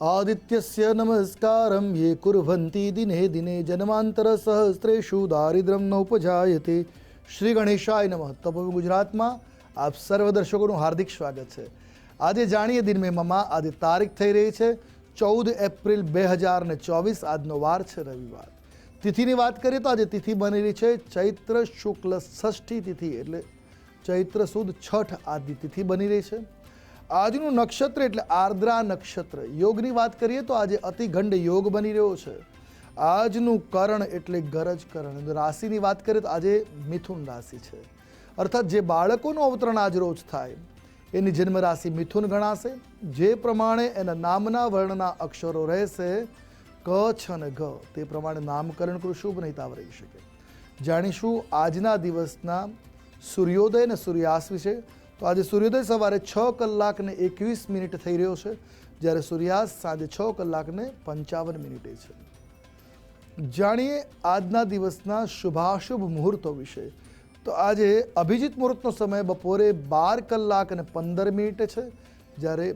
આદિત્યસ્ય નમસ્કારમ યે કુર્વંતી દિને દિને જન્માંતર સહસ્ત્રેષુ દારિદ્રમ ન ઉપજાયતે શ્રી ગણેશાય નમઃ તપો ગુજરાતમાં આપ સર્વ દર્શકોનું હાર્દિક સ્વાગત છે આજે જાણીએ દિન મેમાં આજે તારીખ થઈ રહી છે ચૌદ એપ્રિલ બે હજાર ને ચોવીસ આજનો વાર છે રવિવાર તિથિની વાત કરીએ તો આજે તિથિ બની રહી છે ચૈત્ર શુક્લ ષષ્ઠી તિથિ એટલે ચૈત્ર સુદ છઠ આજની તિથિ બની રહી છે આજનું નક્ષત્ર એટલે આર્દ્રા નક્ષત્ર. યોગની વાત કરીએ તો આજે અતિઘંડ યોગ બની રહ્યો છે. આજનું કરણ એટલે ગરજ કરણ. રાશિની વાત કરીએ તો આજે મિથુન રાશિ છે. અર્થાત જે બાળકોનું અવતરણ આજ રોજ થાય, એની જન્મ રાશિ મિથુન ગણાશે. જે પ્રમાણે એના નામના વર્ણના અક્ષરો રહેશે, ક, છ અને ગ તે પ્રમાણે નામકરણ કરું શુભ નહીં તાવ રહી શકે. જાણીશું આજના દિવસના સૂર્યોદય અને સૂર્યાસ્ત વિશે. તો આજે સૂર્યોદય સવારે છ કલાકને એકવીસ મિનિટ થઈ રહ્યો છે, જ્યારે સૂર્યાસ્ત સાંજે છ કલાકને પંચાવન મિનિટે છે. જાણીએ આજના દિવસના શુભાશુભ મુહૂર્તો વિશે. તો આજે અભિજીત મુહૂર્તનો સમય બપોરે બાર કલાક અને પંદર મિનિટે છે, જ્યારે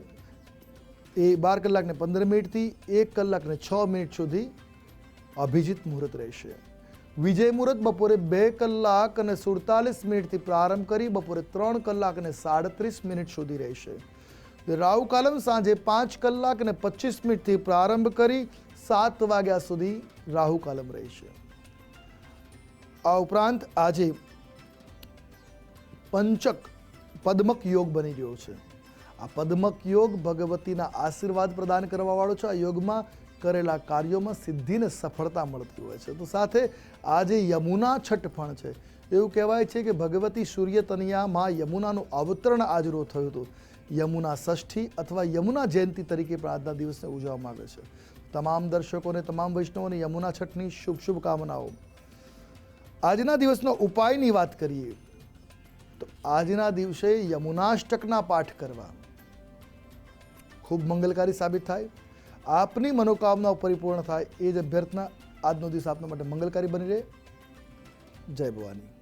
એ બાર કલાકને પંદર મિનિટથી એક કલાકને છ મિનિટ સુધી અભિજીત મુહૂર્ત રહેશે. વિજય મુહૂર્ત બપોરે બે કલાક અને સુડતાલીસ મિનિટથી પ્રારંભ કરી બપોરે ત્રણ કલાક અને સાડત્રીસ મિનિટ સુધી રહેશે. રાહુ કાલમ સાંજે પાંચ કલાક અને પચીસ મિનિટથી પ્રારંભ કરી સાત વાગ્યા સુધી રાહુ કાલમ રહેશે. આ ઉપરાંત આજે પંચક પદ્મક યોગ બની રહ્યો છે. આ પદ્મક યોગ ભગવતીના આશીર્વાદ પ્રદાન કરવાવાળો છે. આ યોગમાં કરેલા કાર્યોમાં સિદ્ધિને સફળતા મળતી હોય છે. તો સાથે આજે યમુના છઠ પણ છે, એવું કહેવાય છે કે ભગવતી સૂર્ય તનિયામાં યમુનાનું અવતરણ આજરો થયું હતું. યમુના ષષ્ઠી અથવા યમુના જયંતિ તરીકે પણ આજના દિવસને ઉજવવામાં આવે છે. તમામ દર્શકોને, તમામ વૈષ્ણવોને યમુના છઠની શુભ શુભકામનાઓ. આજના દિવસનો ઉપાયની વાત કરીએ, તો આજના દિવસે યમુનાષ્ટકના પાઠ કરવા ખૂબ મંગલકારી સાબિત થાય. આપની મનોકામનાઓ પરિપૂર્ણ થાય એ જ અભ્યર્થના આજનો દિવસ આપના માટે મંગલકારી બની રહે. જય ભવાની.